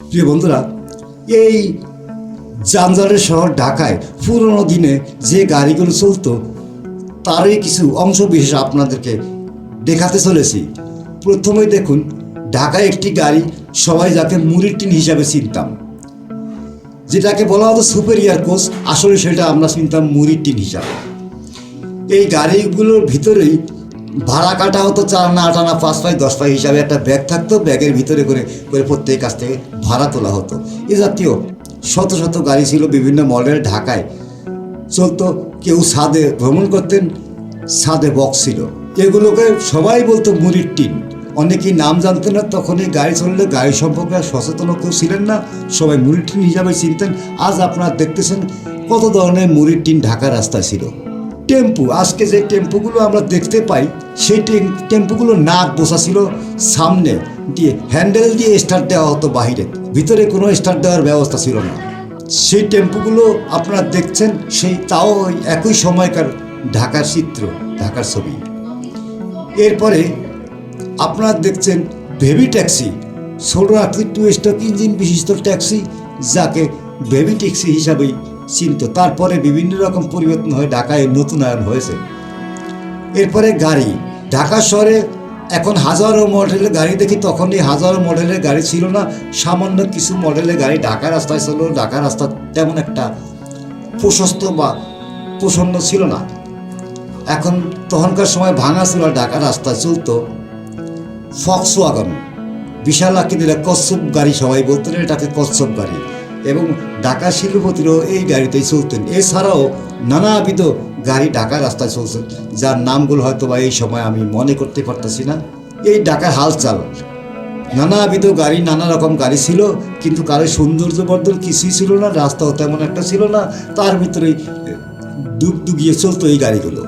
প্রিয় বন্ধুরা, এই যানজটের শহর ঢাকায় পুরনো দিনে যে গাড়িগুলো চলতো, তারই কিছু অংশ বিশেষ আপনাদেরকে দেখাতে চলেছি। প্রথমেই দেখুন, ঢাকায় একটি গাড়ি সবাই যাকে মুড়ির টিন হিসাবে চিনতাম। যেটাকে বলা হতো সুপেরিয়ার কোচ আসলে সেটা আমরা চিনতাম মুড়ির টিন হিসাবে। এই গাড়িগুলোর ভিতরেই ভাড়া কাটা হতো চার না, আট আনা, পাঁচ পাই দশ পাই হিসাবে একটা ব্যাগ থাকতো, ব্যাগের ভিতরে করে করে প্রত্যেক কাছ থেকে ভাড়া তোলা হতো। এ জাতীয় শত শত গাড়ি ছিল বিভিন্ন মডেল ঢাকায়। চলতো, কেউ ছাদে ভ্রমণ করতেন, ছাদে বক্স ছিল। এগুলোকে সবাই বলতো মুড়ির টিন। অনেকেই নাম জানতেন না, তখন এই গাড়ি চললে গাড়ি সম্পর্কে সচেতন কেউ ছিলেন না, সবাই মুড়ির টিন হিসাবে চিনতেন। আজ আপনারা দেখতেছেন কত ধরনের মুড়ির টিন ঢাকা রাস্তায় ছিল। টেম্পু, আজকে যে টেম্পুগুলো আমরা দেখতে পাই, সেই টেম্পুগুলো নাক বসা ছিল সামনে দিয়ে, হ্যান্ডেল দিয়ে স্টার্ট দেওয়া হতো বাহিরে, ভিতরে কোনো স্টার্ট দেওয়ার ব্যবস্থা ছিল না। সেই টেম্পুগুলো আপনারা দেখছেন, সেই তাও একই সময়কার ঢাকার চিত্র, ঢাকার ছবি। এরপরে আপনারা দেখছেন বেবি ট্যাক্সি ছোট আকৃতি টু স্টক ইঞ্জিন বিশিষ্ট ট্যাক্সি, যাকে বেবি ট্যাক্সি হিসাবেই চিনত তারপরে বিভিন্ন রকম পরিবর্তন হয়ে ঢাকায় নতুন নতুনায়ন হয়েছে। এরপরে গাড়ি। ঢাকা শহরে এখন হাজারো মডেলের গাড়ি দেখি তখন এই হাজারো মডেলের গাড়ি ছিল না। সামান্য কিছু মডেলের গাড়ি ঢাকা রাস্তায় ছিল, ঢাকা রাস্তা তেমন একটা প্রশস্ত বা প্রসন্ন ছিল না। এখন তখনকার সময় ভাঙা ছিল ঢাকা রাস্তায় চলতো। ফক্স ওয়াগন বিশাল আকৃতির কচ্ছপ গাড়ি সবাই বলতেন, এটাকে কচ্ছপ গাড়ি। এবং ঢাকা শিল্পপতিরও এই গাড়িতেই চলতেন। এছাড়াও নানাবিধ গাড়ি ঢাকা রাস্তায় চলছেন যার নামগুলো হয়তো বা এই সময় আমি মনে করতে পারতেছি না। এই ঢাকার হালচাল নানাবিধ গাড়ি, নানা রকম গাড়ি ছিল, কিন্তু কারও সৌন্দর্যবর্ধন কিছুই ছিল না, রাস্তাও তেমন একটা ছিল না, তার ভিতরেই ডুব ডুবিয়ে চলতো এই গাড়িগুলো।